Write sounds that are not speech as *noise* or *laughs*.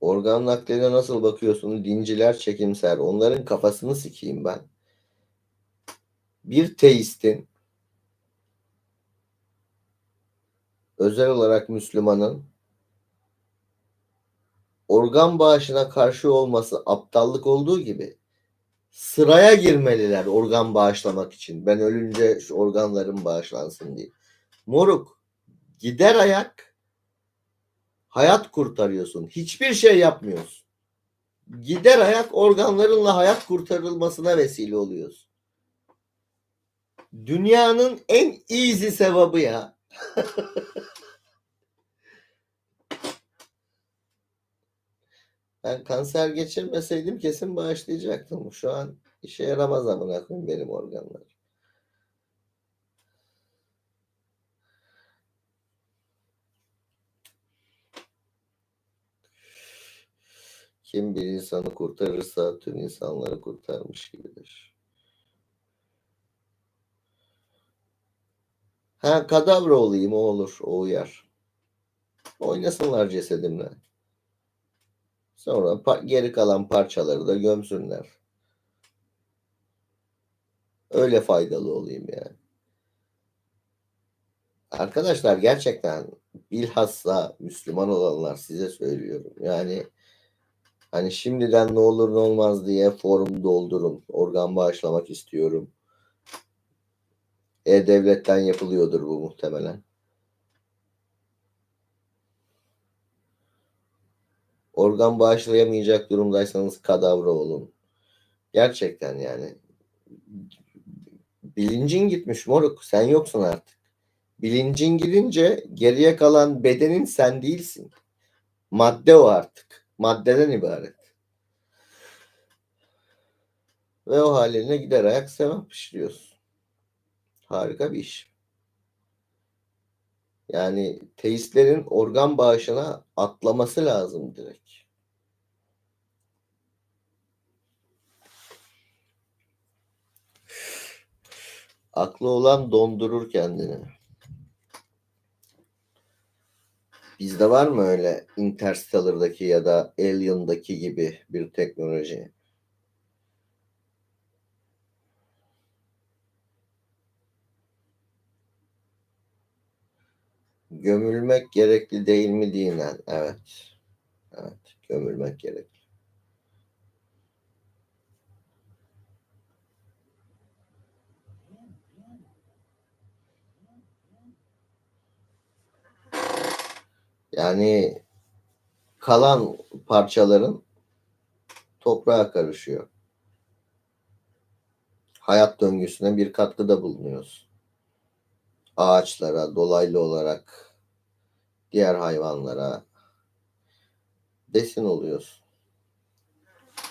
Organ nakline nasıl bakıyorsun? Dinciler çekimser. Onların kafasını sikeyim ben. Bir teistin özel olarak Müslümanın organ bağışına karşı olması aptallık olduğu gibi sıraya girmeliler organ bağışlamak için. Ben ölünce şu organlarım bağışlansın diye. Moruk gider ayak hayat kurtarıyorsun. Hiçbir şey yapmıyorsun. Gider ayak organlarınla hayat kurtarılmasına vesile oluyorsun. Dünyanın en easy sevabı ya. *laughs* Ben kanser geçirmeseydim kesin bağışlayacaktım. Şu an işe yaramaz amına koyayım benim organlar. Kim bir insanı kurtarırsa tüm insanları kurtarmış gibidir. Ha kadavra olayım o olur. O uyar. Oynasınlar cesedimle. Sonra geri kalan parçaları da gömsünler. Öyle faydalı olayım yani. Arkadaşlar gerçekten bilhassa Müslüman olanlar size söylüyorum. Yani hani şimdiden ne olur ne olmaz diye forum doldurun. Organ bağışlamak istiyorum. E-Devlet'ten yapılıyordur bu muhtemelen. Organ bağışlayamayacak durumdaysanız kadavra olun. Gerçekten yani. Bilincin gitmiş moruk. Sen yoksun artık. Bilincin gidince geriye kalan bedenin sen değilsin. Madde o artık. Maddeden ibaret. Ve o haline gider ayak sevap işliyorsun. Harika bir iş. Yani teistlerin organ bağışına atlaması lazım direkt. Aklı olan dondurur kendini. Bizde var mı öyle Interstellar'daki ya da Alien'daki gibi bir teknoloji? Gömülmek gerekli değil mi dinen? Evet. Evet. Gömülmek gerekli. Yani kalan parçaların toprağa karışıyor. Hayat döngüsüne bir katkıda bulunuyoruz. Ağaçlara, dolaylı olarak diğer hayvanlara besin oluyoruz.